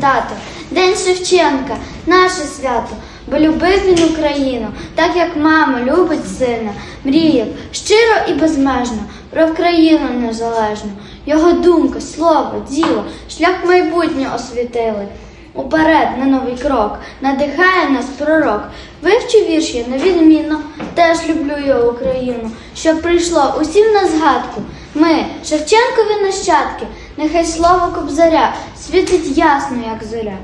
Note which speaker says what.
Speaker 1: тато. День Шевченка, наше свято, бо любив він Україну, так як мама любить сина, мріяв щиро і безмежно про країну незалежну. Його думка, слово, діло, шлях майбутнього освітили. Уперед на новий крок надихає нас пророк. Вивчу вірш я невідмінно, теж люблю я Україну, щоб прийшло усім на згадку. Ми, Шевченкові нащадки, нехай слава кобзаря світить ясно, як зоря.